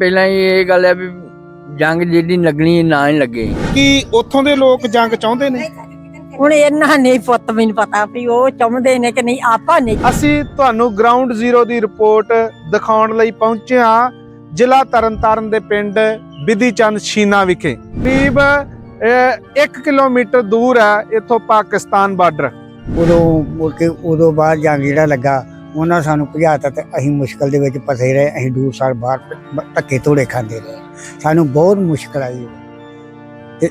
ਪਹਿਲਾਂ ਹੀ ਇਹ ਗੱਲ ਹੈ ਵੀ ਜੰਗ ਜਿਹੜੀ ਲੱਗਣੀ ਨਾ ਹੀ ਲੱਗੇ। ਕਿ ਉੱਥੋਂ ਦੇ ਲੋਕ ਜੰਗ ਚਾਹੁੰਦੇ ਨੇ? ਹੁਣ ਇਹਨਾਂ ਨਹੀਂ ਪੁੱਤ ਮੈਨੂੰ ਪਤਾ ਵੀ ਉਹ ਚਾਹੁੰਦੇ ਨੇ ਕਿ ਨਹੀਂ ਆਪਾਂ ਨਹੀਂ। ਅਸੀਂ ਤੁਹਾਨੂੰ ਗਰਾਊਂਡ ਜ਼ੀਰੋ ਦੀ ਰਿਪੋਰਟ ਦਿਖਾਉਣ ਲਈ ਪਹੁੰਚੇ ਹਾਂ ਜ਼ਿਲ੍ਹਾ ਤਰਨਤਾਰਨ ਦੇ ਪਿੰਡ ਬਿਧੀ ਚੰਦ ਸ਼ੀਨਾ ਵਿਖੇ। ਕਰੀਬ 1 ਕਿਲੋਮੀਟਰ ਦੂਰ ਹੈ ਇੱਥੋਂ ਪਾਕਿਸਤਾਨ ਬਾਰਡਰ। ਉਦੋਂ ਮੁੜ ਕੇ ਉਦੋਂ ਬਾਅਦ ਜੰਗ ਜਿਹੜਾ ਲੱਗਾ ਉਹਨਾਂ ਸਾਨੂੰ ਭਜਾਤਾ ਤੇ ਅਸੀਂ ਮੁਸ਼ਕਲ ਦੇ ਵਿੱਚ ਫਸੇ ਰਹੇ ਅਸੀਂ ਦੂਰ ਸਾਲ ਬਾਹਰ ਧੱਕੇ ਧੋੜੇ ਖਾਂਦੇ ਰਹੇ। ਸਾਨੂੰ ਬਹੁਤ ਮੁਸ਼ਕਲ ਆਈ। ਤੇ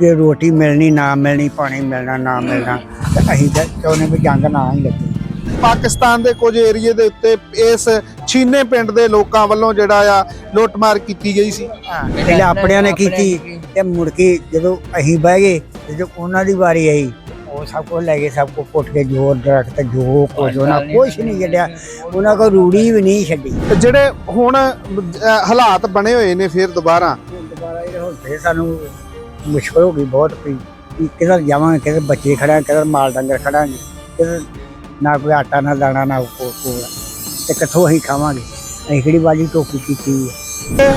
ਜੇ ਰੋਟੀ ਮਿਲਣੀ ਨਾ ਮਿਲਣੀ ਪਾਣੀ ਮਿਲਣਾ ਨਾ ਮਿਲਣਾ ਤੇ ਅਸੀਂ ਤਾਂ ਚਾਹੁੰਦੇ ਵੀ ਜੰਗ ਨਾ ਹੀ ਲੱਗੇ। ਪਾਕਿਸਤਾਨ ਦੇ ਕੁਝ ਏਰੀਏ ਦੇ ਉੱਤੇ ਇਸ ਛੀਨੇ ਪਿੰਡ ਦੇ ਲੋਕਾਂ ਵੱਲੋਂ ਜਿਹੜਾ ਆ ਲੁੱਟਮਾਰ ਕੀਤੀ ਗਈ ਸੀ। ਪਹਿਲਾਂ ਆਪਣਿਆਂ ਨੇ ਕੀਤੀ ਤੇ ਮੁੜ ਕੇ ਜਦੋਂ ਅਸੀਂ ਬਹਿ ਗਏ ਤੇ ਜਦੋਂ ਉਹਨਾਂ ਦੀ ਵਾਰੀ ਆਈ ਉਹ ਸਭ ਕੁਝ ਲੈ ਗਏ ਸਭ ਕੁਝ ਪੁੱਟ ਕੇ ਜੋਰ ਦਰਖਤ ਜੋ ਕੁਝ ਉਹਨਾਂ ਕੁਛ ਨਹੀਂ ਛੱਡਿਆ। ਉਹਨਾਂ ਕੋਲ ਰੂੜੀ ਵੀ ਨਹੀਂ ਛੱਡੀ। ਜਿਹੜੇ ਹੁਣ ਹਾਲਾਤ ਬਣੇ ਹੋਏ ਨੇ ਫਿਰ ਦੁਬਾਰਾ? ਦੁਬਾਰਾ ਇਹ ਹੁਣ ਫੇਰ ਸਾਨੂੰ ਮੁਸ਼ਕਲ ਹੋ ਗਈ ਬਹੁਤ ਵੀ ਕਿਧਰ ਜਾਵਾਂਗੇ ਕਿਧਰ ਬੱਚੇ ਖੜਾ ਕਿਧਰ ਮਾਲ ਡੰਗਰ ਖੜਾਂਗੇ ਕਿਧਰ ਨਾ ਕੋਈ ਆਟਾ ਨਾ ਦਾਣਾ ਨਾ ਕੋ ਕੋਲ ਤੇ ਕਿੱਥੋਂ ਅਸੀਂ ਖਾਵਾਂਗੇ? ਅਸੀਂ ਕਿਹੜੀ ਬਾਜੀ ਟੋਪੀ ਕੀਤੀ ਹੈ?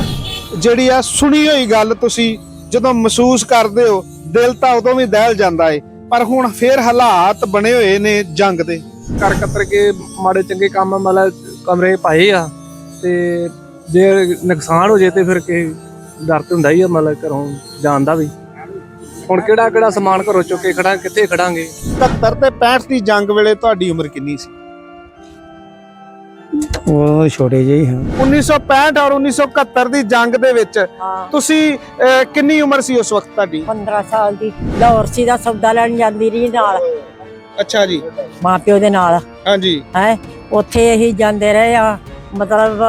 ਜਿਹੜੀ ਆ ਸੁਣੀ ਹੋਈ ਗੱਲ ਤੁਸੀਂ ਜਦੋਂ ਮਹਿਸੂਸ ਕਰਦੇ ਹੋ ਦਿਲ ਤਾਂ ਉਦੋਂ ਵੀ ਦਹਿਲ ਜਾਂਦਾ ਏ। ਪਰ ਹੁਣ ਫੇਰ ਹਾਲਾਤ ਬਣੇ ਹੋਏ ਨੇ ਜੰਗ ਦੇ। ਕਰ ਕਤਰ ਕੇ ਮਾੜੇ ਚੰਗੇ ਕੰਮ ਮਤਲਬ ਕਮਰੇ ਪਾਏ ਆ ਤੇ ਜੇ ਨੁਕਸਾਨ ਹੋ ਜੇ ਤੇ ਫਿਰ ਕੇ ਡਰ ਤੇ ਹੁੰਦਾ ਹੀ ਆ ਮਤਲਬ ਘਰੋਂ ਜਾਣ ਦਾ ਵੀ। ਹੁਣ ਕਿਹੜਾ ਕਿਹੜਾ ਸਮਾਨ ਘਰੋਂ ਚੁੱਕ ਕੇ ਖੜਾ ਕਿੱਥੇ ਖੜਾਂਗੇ? 71 ਤੇ 65 ਦੀ ਜੰਗ ਵੇਲੇ ਤੁਹਾਡੀ ਉਮਰ ਕਿੰਨੀ ਸੀ? ਉਹ ਛੋਟੇ ਜਿਹੇ ਹਾਂ 1965 ਔਰ 1971 ਦੀ ਜੰਗ ਦੇ ਵਿੱਚ ਤੁਸੀਂ ਅਹ, ਕਿੰਨੀ ਉਮਰ ਸੀ ਉਸ ਵਕਤ ਤੁਹਾਡੀ? 15 ਸਾਲ ਦੀ। ਲਾਹੌਰ ਸੀ ਦਾ ਸੌਦਾ ਲੈਣ ਜਾਂਦੀ ਰਹੀ ਨਾਲ। ਅੱਛਾ ਜੀ। ਮਾਂ ਪਿਓ ਦੇ ਨਾਲ। ਹਾਂਜੀ। ਹੈ? ਉੱਥੇ ਅਸੀਂ ਜਾਂਦੇ ਰਹੇ ਆ। ਮਤਲਬ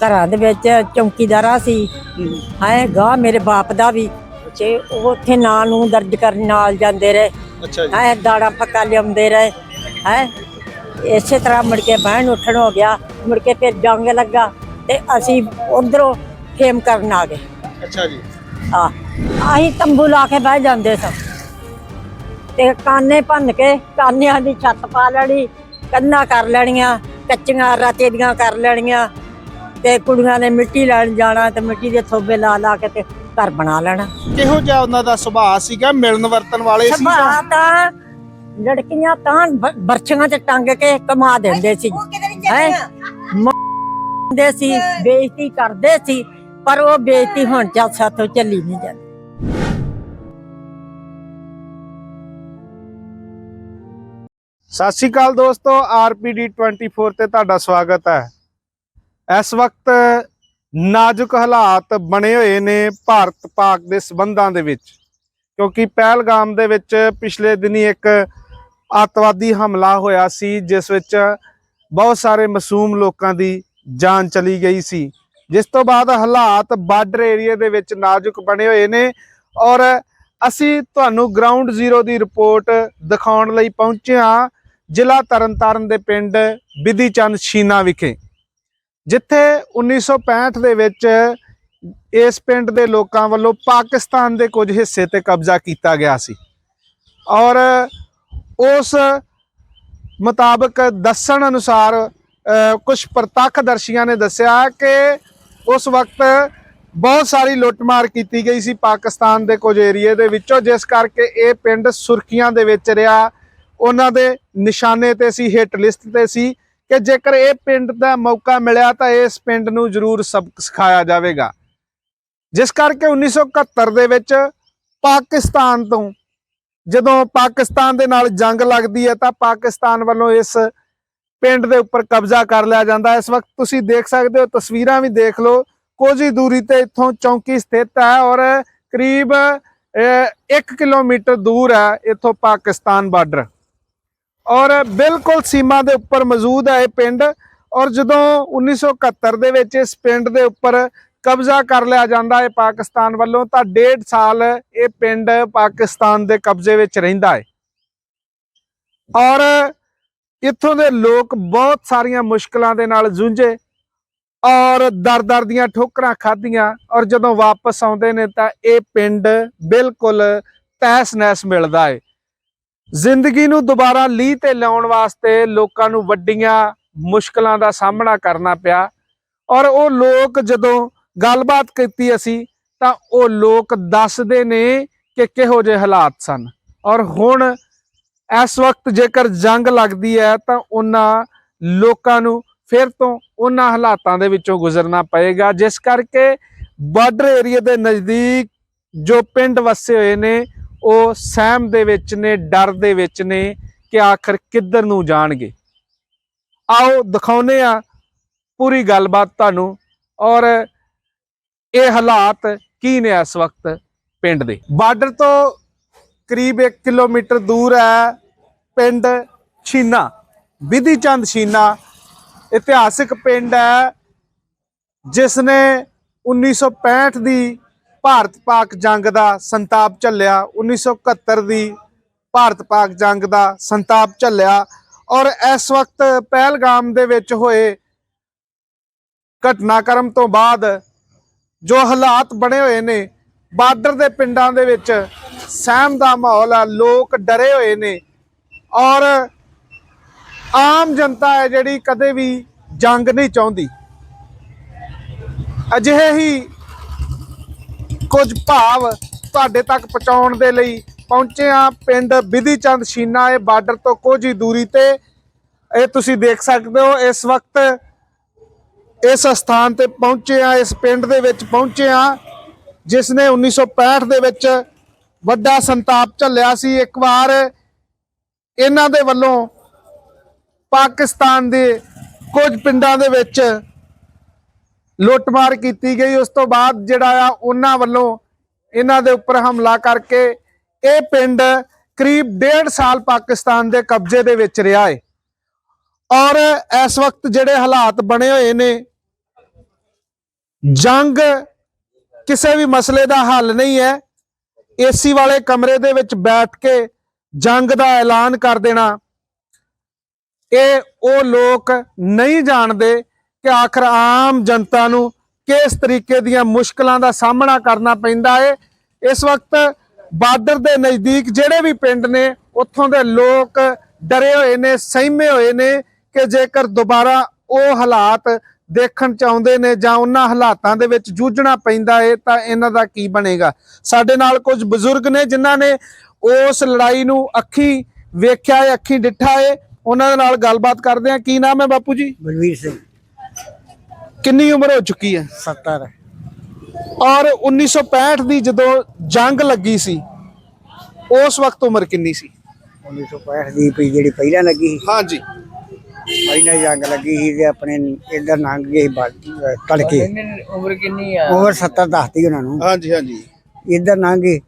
ਘਰਾਂ ਦੇ ਵਿੱਚ ਚੌਕੀਦਾਰਾ ਸੀ। ਹੈ? ਗਾਂ ਮੇਰੇ ਬਾਪ ਦਾ ਵੀ। ਤੇ ਉਹ ਉੱਥੇ ਨਾਂ ਨੂੰ ਦਰਜ ਕਰਨ ਨਾਲ ਜਾਂਦੇ ਰਹੇ। ਅੱਛਾ ਜੀ। ਹੈ? ਦਾਣਾ ਪੱਕਾ ਲਿਆਉਂਦੇ ਰਹੇ। ਹੈ? ਇਸੇ ਤਰ੍ਹਾਂ ਮੁੜ ਕੇ ਬਹਿਣ ਉੱਠਣ ਹੋ ਗਿਆ ਮੁੜ ਕੇ ਫਿਰ ਜੰਗ ਲੱਗਾ ਤੇ ਅਸੀਂ ਉਧਰੋਂ ਖੇਮ ਕਰਨ ਆ ਗਏ। ਅੱਛਾ ਜੀ। ਆ ਅਸੀਂ ਤੰਬੂ ਲਾ ਕੇ ਬਹਿ ਜਾਂਦੇ ਸਾਂ। ਤੇ ਕਾਨੇ ਭੰਨ ਕੇ ਕਾਨਿਆਂ ਦੀ ਛੱਤ ਪਾ ਲੈਣੀ ਕੰਨਾਂ ਕਰ ਲੈਣੀਆਂ ਕੱਚੀਆਂ ਰਾਤੇ ਦੀਆਂ ਕਰ ਲੈਣੀਆਂ ਤੇ ਕੁੜੀਆਂ ਨੇ ਮਿੱਟੀ ਲੈਣ ਜਾਣਾ ਤੇ ਮਿੱਟੀ ਦੇ ਥੋਬੇ ਲਾ ਲਾ ਕੇ ਤੇ ਘਰ ਬਣਾ ਲੈਣਾ। ਕਿਹੋ ਜਿਹਾ ਉਹਨਾਂ ਦਾ ਸੁਭਾਅ ਸੀਗਾ ਮਿਲਣ ਵਰਤਨ ਵਾਲੇ ਸੀ ਸੁਭਾਅ ਤਾਂ ਲੜਕੀਆਂ ਤਾਂ ਬ- ਬਰਛੀਆਂ ਤੇ ਟੰਗ ਕੇ ਕਮਾ ਦਿੰਦੇ ਸੀ। ਹੈ? ਦੇ ਸੀ ਬੇਇੱਜ਼ਤੀ ਕਰਦੇ ਸੀ ਪਰ ਉਹ ਬੇਇੱਜ਼ਤੀ ਹੁਣ ਚੱਲ ਸਾਥੋਂ ਚੱਲੀ ਨਹੀਂ ਜਾਂਦੀ। ਸਤਿ ਸ਼੍ਰੀ ਅਕਾਲ ਦੋਸਤੋ ਆਰਪੀਡੀ 24 ਤੇ ਤੁਹਾਡਾ ਸਵਾਗਤ ਹੈ। ਇਸ ਵਕਤ ਨਾਜ਼ੁਕ ਹਾਲਾਤ ਬਣੇ ਹੋਏ ਨੇ ਭਾਰਤ ਪਾਕ ਦੇ ਸਬੰਧਾਂ ਦੇ ਵਿੱਚ ਕਿਉਂਕਿ ਪਹਿਲਗਾਮ ਦੇ ਵਿੱਚ ਪਿਛਲੇ ਦਿਨੀ ਇੱਕ ਅੱਤਵਾਦੀ ਹਮਲਾ ਹੋਇਆ ਸੀ, ਜਿਸ ਵਿੱਚ ਬਹੁਤ ਸਾਰੇ ਮਾਸੂਮ ਲੋਕਾਂ ਦੀ ਜਾਨ ਚਲੀ ਗਈ ਸੀ। ਜਿਸ ਤੋਂ ਬਾਅਦ ਹਾਲਾਤ ਬਾਰਡਰ ਏਰੀਆ ਦੇ ਵਿੱਚ ਨਾਜ਼ੁਕ ਬਣੇ ਹੋਏ ਨੇ ਔਰ ਅਸੀਂ ਤੁਹਾਨੂੰ ਗਰਾਊਂਡ ਜ਼ੀਰੋ ਦੀ ਰਿਪੋਰਟ ਦਿਖਾਉਣ ਲਈ ਪਹੁੰਚੇ ਹਾਂ ਜ਼ਿਲ੍ਹਾ ਤਰਨਤਾਰਨ ਦੇ ਪਿੰਡ ਬਿਧੀ ਚੰਦ ਸ਼ੀਨਾ ਵਿਖੇ। ਜਿੱਥੇ 1965 ਦੇ ਵਿੱਚ ਇਸ ਪਿੰਡ ਦੇ ਲੋਕਾਂ ਵੱਲੋਂ ਪਾਕਿਸਤਾਨ ਦੇ ਕੁਝ ਹਿੱਸੇ ਤੇ ਕਬਜ਼ਾ ਕੀਤਾ ਗਿਆ ਸੀ। ਔਰ ਉਸ ਮੁਤਾਬਕ ਦੱਸਣ ਅਨੁਸਾਰ ਕੁਝ ਪ੍ਰਤੱਖਦਰਸ਼ੀਆਂ ਨੇ ਦੱਸਿਆ ਕਿ ਉਸ ਵਕਤ ਬਹੁਤ ਸਾਰੀ ਲੁੱਟਮਾਰ ਕੀਤੀ ਗਈ ਸੀ ਪਾਕਿਸਤਾਨ ਦੇ ਕੁਝ ਏਰੀਏ ਦੇ ਵਿੱਚੋਂ, ਜਿਸ ਕਰਕੇ ਇਹ ਪਿੰਡ ਸੁਰਖੀਆਂ ਦੇ ਵਿੱਚ ਰਿਹਾ। ਉਹਨਾਂ ਦੇ ਨਿਸ਼ਾਨੇ ਤੇ ਸੀ ਹਿੱਟ ਲਿਸਟ ਤੇ ਸੀ ਕਿ ਜੇਕਰ ਇਹ ਪਿੰਡ ਦਾ ਮੌਕਾ ਮਿਲਿਆ ਤਾਂ ਇਸ ਪਿੰਡ ਨੂੰ ਜ਼ਰੂਰ ਸਬਕ ਸਿਖਾਇਆ ਜਾਵੇਗਾ। ਜਿਸ ਕਰਕੇ 1971 ਦੇ ਵਿੱਚ ਪਾਕਿਸਤਾਨ ਤੋਂ ਜਦੋਂ ਪਾਕਿਸਤਾਨ ਦੇ ਨਾਲ ਜੰਗ ਲੱਗਦੀ ਹੈ ਤਾਂ ਪਾਕਿਸਤਾਨ ਵੱਲੋਂ ਇਸ ਪਿੰਡ ਦੇ ਉੱਪਰ ਕਬਜ਼ਾ ਕਰ ਲਿਆ ਜਾਂਦਾ ਇਸ ਵਕਤ ਤੁਸੀਂ ਦੇਖ ਸਕਦੇ ਹੋ, ਤਸਵੀਰਾਂ ਵੀ ਦੇਖ ਲਓ। ਕੁਝ ਹੀ ਦੂਰੀ ਤੇ ਇੱਥੋਂ ਚੌਂਕੀ ਸਥਿਤ ਹੈ ਔਰ ਕਰੀਬ 1 ਕਿਲੋਮੀਟਰ ਦੂਰ ਹੈ ਇੱਥੋਂ ਪਾਕਿਸਤਾਨ ਬਾਰਡਰ। ਔਰ ਬਿਲਕੁਲ ਸੀਮਾ ਦੇ ਉੱਪਰ ਮੌਜੂਦ ਹੈ ਇਹ ਪਿੰਡ ਔਰ ਜਦੋਂ 1971 ਦੇ ਵਿੱਚ ਇਸ ਪਿੰਡ ਦੇ ਉੱਪਰ ਕਬਜ਼ਾ ਕਰ ਲਿਆ ਜਾਂਦਾ ਹੈ ਪਾਕਿਸਤਾਨ ਵੱਲੋਂ, ਤਾਂ ਡੇਢ ਸਾਲ ਇਹ ਪਿੰਡ ਪਾਕਿਸਤਾਨ ਦੇ ਕਬਜ਼ੇ ਵਿੱਚ ਰਹਿੰਦਾ ਹੈ। ਔਰ ਇੱਥੋਂ ਦੇ ਲੋਕ ਬਹੁਤ ਸਾਰੀਆਂ ਮੁਸ਼ਕਲਾਂ ਦੇ ਨਾਲ ਜੂਝੇ ਔਰ ਦਰ-ਦਰ ਦੀਆਂ ਠੋਕਰਾਂ ਖਾਧੀਆਂ ਔਰ ਜਦੋਂ ਵਾਪਸ ਆਉਂਦੇ ਨੇ, ਤਾਂ ਇਹ ਪਿੰਡ ਬਿਲਕੁਲ ਤਹਿਸ-ਨਹਿਸ ਮਿਲਦਾ ਏ ਜ਼ਿੰਦਗੀ ਨੂੰ ਦੁਬਾਰਾ ਲੀਹ ਤੇ ਲਿਆਉਣ ਵਾਸਤੇ ਲੋਕਾਂ ਨੂੰ ਵੱਡੀਆਂ ਮੁਸ਼ਕਲਾਂ ਦਾ ਸਾਹਮਣਾ ਕਰਨਾ ਪਿਆ ਔਰ ਉਹ ਲੋਕ ਜਦੋਂ ਗੱਲਬਾਤ ਕੀਤੀ ਅਸੀਂ, ਤਾਂ ਉਹ ਲੋਕ ਦੱਸਦੇ ਨੇ ਕਿ ਕਿਹੋ ਜਿਹੇ ਹਾਲਾਤ ਸਨ। ਔਰ ਹੁਣ ਇਸ ਵਕਤ ਜੇਕਰ ਜੰਗ ਲੱਗਦੀ ਹੈ, ਤਾਂ ਉਹਨਾਂ ਲੋਕਾਂ ਨੂੰ ਫਿਰ ਤੋਂ ਉਹਨਾਂ ਹਾਲਾਤਾਂ ਦੇ ਵਿੱਚੋਂ ਗੁਜ਼ਰਨਾ ਪਏਗਾ, ਜਿਸ ਕਰਕੇ ਬਾਰਡਰ ਏਰੀਆ ਦੇ ਨਜ਼ਦੀਕ ਜੋ ਪਿੰਡ ਵਸੇ ਹੋਏ ਨੇ, ਉਹ ਸਹਿਮ ਦੇ ਵਿੱਚ ਨੇ, ਡਰ ਦੇ ਵਿੱਚ ਨੇ ਕਿ ਆਖਰ ਕਿੱਧਰ ਨੂੰ ਜਾਣਗੇ। ਆਓ ਦਿਖਾਉਨੇ ਆ ਪੂਰੀ ਗੱਲਬਾਤ ਤੁਹਾਨੂੰ। ਔਰ ਇਹ ਹਾਲਾਤ ਕੀ ਨੇ ਇਸ ਵਕਤ ਪਿੰਡ ਦੇ? ਬਾਰਡਰ ਤੋਂ ਕਰੀਬ 1 ਕਿਲੋਮੀਟਰ ਦੂਰ ਹੈ ਪਿੰਡ ਛੀਨਾ, ਵਿਧੀ ਚੰਦ ਛੀਨਾ। ਇਤਿਹਾਸਿਕ ਪਿੰਡ ਹੈ, ਜਿਸ ਨੇ 1965 ਦੀ ਭਾਰਤ ਪਾਕ ਜੰਗ ਦਾ ਸੰਤਾਪ ਝੱਲਿਆ 1971 ਦੀ ਭਾਰਤ ਪਾਕ ਜੰਗ ਦਾ ਸੰਤਾਪ ਝੱਲਿਆ ਔਰ ਇਸ ਵਕਤ ਪਹਿਲਗਾਮ ਦੇ ਵਿੱਚ ਹੋਏ ਘਟਨਾਕ੍ਰਮ ਤੋਂ ਬਾਅਦ ਜੋ ਹਾਲਾਤ ਬਣੇ ਹੋਏ ਨੇ, ਬਾਰਡਰ ਦੇ ਪਿੰਡਾਂ ਦੇ ਵਿੱਚ ਸਹਿਮ ਦਾ ਮਾਹੌਲ ਆ, ਲੋਕ ਡਰੇ ਹੋਏ ਨੇ ਔਰ ਆਮ ਜਨਤਾ ਹੈ ਜਿਹੜੀ ਕਦੇ ਵੀ ਜੰਗ ਨਹੀਂ ਚਾਹੁੰਦੀ। ਅਜਿਹੇ ਹੀ ਕੁਝ ਭਾਵ ਤੁਹਾਡੇ ਤੱਕ ਪਹੁੰਚਾਉਣ ਦੇ ਲਈ ਪਹੁੰਚੇ ਆ ਪਿੰਡ ਵਿਧੀ ਚੰਦ ਸ਼ੀਨਾ, ਇਹ ਬਾਰਡਰ ਤੋਂ ਕੁਝ ਹੀ ਦੂਰੀ ਤੇ ਇਹ ਤੁਸੀਂ ਦੇਖ ਸਕਦੇ ਹੋ। ਇਸ ਵਕਤ ਇਸ ਸਥਾਨ ਤੇ ਪਹੁੰਚੇ ਆ ਇਸ ਪਿੰਡ ਦੇ ਵਿੱਚ ਪਹੁੰਚੇ ਆ ਜਿਸ ਨੇ 1965 ਦੇ ਵਿੱਚ ਵੱਡਾ ਸੰਤਾਪ ਝੱਲਿਆ ਸੀ। ਇੱਕ ਵਾਰ ਇਹਨਾਂ ਦੇ ਵੱਲੋਂ ਪਾਕਿਸਤਾਨ ਦੇ ਕੁਝ ਪਿੰਡਾਂ ਦੇ ਵਿੱਚ ਲੁੱਟਮਾਰ ਕੀਤੀ ਗਈ। ਉਸ ਤੋਂ ਬਾਅਦ ਜਿਹੜਾ ਆ, ਉਹਨਾਂ ਵੱਲੋਂ ਇਹਨਾਂ ਦੇ ਉੱਪਰ ਹਮਲਾ ਕਰਕੇ ਇਹ ਪਿੰਡ ਕਰੀਬ 1.5 ਸਾਲ ਪਾਕਿਸਤਾਨ ਦੇ ਕਬਜ਼ੇ ਦੇ ਵਿੱਚ ਰਿਹਾ ਹੈ ਔਰ ਇਸ ਵਕਤ ਜਿਹੜੇ ਹਾਲਾਤ ਬਣੇ ਹੋਏ ਨੇ ਜੰਗ ਕਿਸੇ ਵੀ ਮਸਲੇ ਦਾ ਹੱਲ ਨਹੀਂ ਹੈ। ਏਸੀ ਵਾਲੇ ਕਮਰੇ ਦੇ ਵਿੱਚ ਬੈਠ ਕੇ ਜੰਗ ਦਾ ਐਲਾਨ ਕਰ ਦੇਣਾ। ਇਹ ਉਹ ਲੋਕ ਨਹੀਂ ਜਾਣਦੇ ਕਿ ਆਖਰ ਆਮ ਜਨਤਾ ਨੂੰ ਕਿਸ ਤਰੀਕੇ ਦੀਆਂ ਮੁਸ਼ਕਲਾਂ ਦਾ ਸਾਹਮਣਾ ਕਰਨਾ ਪੈਂਦਾ ਹੈ ਇਸ ਵਕਤ ਬਾਦਰ ਦੇ ਨਜ਼ਦੀਕ ਜਿਹੜੇ ਵੀ ਪਿੰਡ ਨੇ, ਉੱਥੋਂ ਦੇ ਲੋਕ ਡਰੇ ਹੋਏ ਨੇ, ਸਹਿਮੇ ਹੋਏ ਨੇ ਕਿ ਜੇਕਰ ਦੁਬਾਰਾ ਉਹ ਹਾਲਾਤ ਦੇਖਣ ਚਾਹੁੰਦੇ ਨੇ ਜਾਂ ਉਹਨਾਂ ਹਾਲਾਤਾਂ ਦੇ ਵਿੱਚ ਜੂਝਣਾ ਪੈਂਦਾ ਹੈ ਤਾਂ ਇਹਨਾਂ ਦਾ ਕੀ ਬਣੇਗਾ? ਸਾਡੇ ਨਾਲ ਕੁਝ ਬਜ਼ੁਰਗ ਨੇ ਜਿਨ੍ਹਾਂ ਨੇ ਉਸ ਲੜਾਈ ਨੂੰ ਅੱਖੀ ਵੇਖਿਆ ਹੈ ਅੱਖੀ ਡਿੱਠਾ ਹੈ ਉਹਨਾਂ ਦੇ ਨਾਲ ਗੱਲਬਾਤ ਕਰਦੇ ਆ। ਕੀ ਨਾਮ ਹੈ ਬਾਪੂ ਜੀ? ਬਲਵੀਰ ਸਿੰਘ। ਕਿੰਨੀ ਉਮਰ ਹੋ ਚੁੱਕੀ ਹੈ? 70 ਔਰ 1965 ਦੀ ਜਦੋਂ ਜੰਗ ਲੱਗੀ ਸੀ ਉਸ ਵਕਤ ਉਮਰ ਕਿੰਨੀ ਸੀ? 1965 ਦੀ ਜਿਹੜੀ ਪਹਿਲਾਂ ਲੱਗੀ ਸੀ। ਹਾਂਜੀ। ਪਹਿਲਾਂ ਜੰਗ ਲੱਗੀ ਸੀ ਤੇ ਆਪਣੇ ਇੱਧਰ ਲੰਘ ਗਏ ਤੜਕੇ। ਉਮਰ ਕਿੰਨੀ ਆ? ਉਮਰ 70 ਦੱਸਦੀ ਉਹਨਾਂ ਨੂੰ। ਹਾਂਜੀ ਹਾਂਜੀ। ਇੱਧਰ ਲੰਘ ਗਏ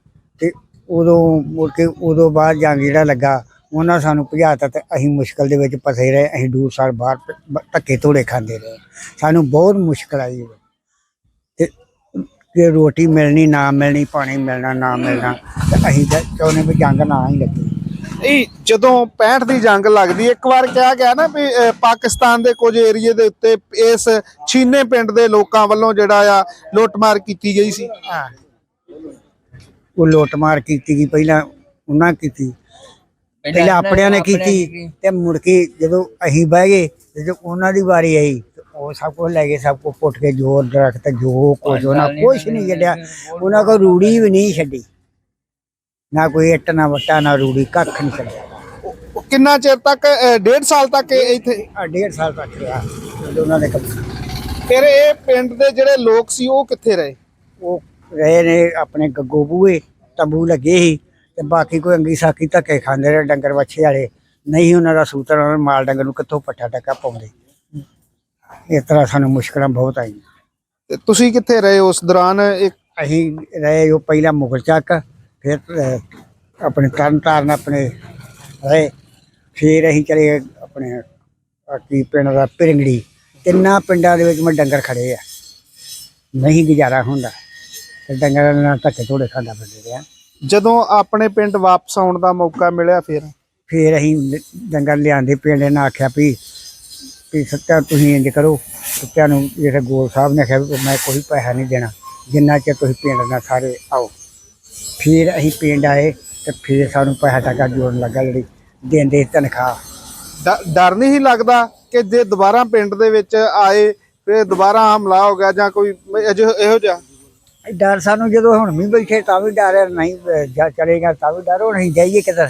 ਤੇ ਉਦੋਂ ਮੁੜ ਕੇ ਉਦੋਂ ਬਾਅਦ ਜੰਗ ਜਿਹੜਾ ਲੱਗਾ ਉਹਨਾਂ ਸਾਨੂੰ ਭਜਾਤਾ ਤੇ ਅਸੀਂ ਮੁਸ਼ਕਲ ਦੇ ਵਿੱਚ ਫਸੇ ਰਹੇ ਅਸੀਂ ਦੂਰ ਸਾਲ ਬਾਹਰ ਧੱਕੇ ਧੋੜੇ ਖਾਂਦੇ ਰਹੇ। ਸਾਨੂੰ ਬਹੁਤ ਮੁਸ਼ਕਲ ਆਈ। ਤੇ ਕਿ ਰੋਟੀ ਮਿਲਣੀ ਨਾ ਮਿਲਣੀ ਪਾਣੀ ਮਿਲਣਾ ਨਾ ਮਿਲਣਾ ਤੇ ਅਸੀਂ ਤਾਂ ਚਾਹੁੰਦੇ ਵੀ ਜੰਗ ਨਾ ਹੀ ਲੱਗੇ। ਇਹ ਜਦੋਂ 65 ਦੀ ਜੰਗ ਲੱਗਦੀ ਇੱਕ ਵਾਰ ਕਿਹਾ ਗਿਆ ਨਾ ਵੀ ਪਾਕਿਸਤਾਨ ਦੇ ਕੁਝ ਏਰੀਏ ਦੇ ਉੱਤੇ ਇਸ ਛੀਨੇ ਪਿੰਡ ਦੇ ਲੋਕਾਂ ਵੱਲੋਂ ਜਿਹੜਾ ਆ ਲੁੱਟਮਾਰ ਕੀਤੀ ਗਈ ਸੀ। ਉਹ ਲੁੱਟ ਮਾਰ ਕੀਤੀ ਗਈ ਪਹਿਲਾਂ ਉਹਨਾਂ ਕੀਤੀ। ਪਹਿਲਾਂ ਆਪਣਿਆਂ ਨੇ ਕੀਤੀ ਤੇ ਮੁੜ ਕੇ ਜਦੋਂ ਅਸੀਂ ਬਹਿ ਗਏ ਜਦੋਂ ਉਹਨਾਂ ਦੀ ਵਾਰੀ ਆਈ ਉਹ ਸਭ ਕੁਝ ਲੈ ਗਏ ਸਭ ਕੁਝ ਪੁੱਟ ਕੇ ਜੋਰ ਦਰਖਤ ਜੋ ਕੁਝ ਉਹਨਾਂ ਕੁਛ ਨਹੀਂ ਛੱਡਿਆ। ਉਹਨਾਂ ਕੋਲ ਰੂੜੀ ਵੀ ਨਹੀਂ ਛੱਡੀ। ਨਾ ਕੋਈ ਇੱਟ ਨਾ ਵੱਟਾ ਨਾ ਰੂੜੀ ਕੱਖ ਨਹੀਂ ਛੱਡਿਆ। ਉਹ ਕਿੰਨਾ ਚਿਰ ਤੱਕ ਅਹ, ਡੇਢ ਸਾਲ ਤੱਕ ਇਹ ਇੱਥੇ? ਆ ਡੇਢ ਸਾਲ ਤੱਕ ਰਿਹਾ। ਜਦੋਂ ਉਹਨਾਂ ਦੇ ਕਬਜ਼ਾ ਫਿਰ ਇਹ ਪਿੰਡ ਦੇ ਜਿਹੜੇ ਲੋਕ ਸੀ ਉਹ ਕਿੱਥੇ ਰਹੇ? ਉਹ ਰਹੇ ਨੇ ਆਪਣੇ ਗੱਗੋ ਬੂਏ ਤੰਬੂ ਲੱਗੇ ਸੀ ਤੇ ਬਾਕੀ ਕੋਈ ਅੰਗੀ ਸਾਕੀ ਧੱਕੇ ਖਾਂਦੇ ਰਹੇ ਡੰਗਰ ਵੱਛੇ ਵਾਲੇ। ਨਹੀਂ ਉਹਨਾਂ ਦਾ ਸੂਤਰ ਉਹਨਾਂ ਨੂੰ ਮਾਲ ਡੰਗਰ ਨੂੰ ਕਿੱਥੋਂ ਪੱਠਾ ਟੱਕਾ ਪਾਉਂਦੇ। ਇਸ ਤਰ੍ਹਾਂ ਸਾਨੂੰ ਮੁਸ਼ਕਲਾਂ ਬਹੁਤ ਆਈਆਂ। ਤੇ ਤੁਸੀਂ ਕਿੱਥੇ ਰਹੇ ਉਸ ਦੌਰਾਨ? ਇੱਕ ਅਸੀਂ ਰਹੇ ਉਹ ਪਹਿਲਾਂ ਮੁਗਲ ਚੱਕ। ਫਿਰ ਆਪਣੇ ਤਰਨ ਤਾਰਨ ਆਪਣੇ ਰਹੇ। ਫਿਰ ਅਸੀਂ ਚਲੇ ਆਪਣੇ ਕੀ ਪਿੰਡ ਦਾ ਪਿਰੰਗੜੀ। ਤਿੰਨਾਂ ਪਿੰਡਾਂ ਦੇ ਵਿੱਚ ਮੈਂ ਡੰਗਰ ਖੜੇ ਆ। ਨਹੀਂ ਗੁਜ਼ਾਰਾ ਹੁੰਦਾ। ਤੇ ਡੰਗਰਾਂ ਨਾਲ ਧੱਕੇ ਥੋੜੇ ਖਾਂਦਾ ਫਿਰਦੇ ਰਿਹਾ ਜਦੋਂ ਆਪਣੇ ਪਿੰਡ ਵਾਪਸ ਆਉਣ ਦਾ ਮੌਕਾ ਮਿਲਿਆ ਫਿਰ? ਫਿਰ ਅਸੀਂ ਡੰਗਰ ਲਿਆਂਦੇ ਪਿੰਡ ਨੇ ਆਖਿਆ ਵੀ ਵੀ ਸੱਤਿਆ ਤੁਸੀਂ ਇੰਜ ਕਰੋ। ਸੱਤਿਆ ਨੂੰ ਜਿਹੜੇ ਗੋਲ ਸਾਹਿਬ ਨੇ ਆਖਿਆ ਵੀ ਮੈਂ ਕੋਈ ਪੈਸਾ ਨਹੀਂ ਦੇਣਾ। ਜਿੰਨਾ ਚਿਰ ਤੁਸੀਂ ਪਿੰਡ ਨਾਲ ਸਾਰੇ ਆਓ। ਫਿਰ ਅਸੀਂ ਪਿੰਡ ਆਏ ਤੇ ਫਿਰ ਸਾਨੂੰ ਪੈਸਾ ਟਕਾ ਜੋੜਨ ਲੱਗਾ ਜਿਹੜੀ ਦਿੰਦੇ ਸੀ ਤਨਖਾਹ। ਡ- ਡਰ ਨਹੀਂ ਲੱਗਦਾ ਕਿ ਜੇ ਦੁਬਾਰਾ ਪਿੰਡ ਦੇ ਵਿੱਚ ਆਏ ਫਿਰ ਦੁਬਾਰਾ ਹਮਲਾ ਹੋ ਗਿਆ ਜਾਂ ਕੋਈ ਇਹੋ ਇਹੋ ਜਿਹਾ? ਡਰ ਸਾਨੂੰ ਜਦੋਂ ਹੁਣ ਵੀ ਬੈਠੇ ਤਾਂ ਵੀ ਡਰ ਹੈ, ਨਹੀਂ ਅਹ, ਜਾਂ ਚਲੇਗਾ ਤਾਂ ਵੀ ਡਰ ਹੁਣ ਅਸੀਂ ਜਾਈਏ ਕਿਧਰ?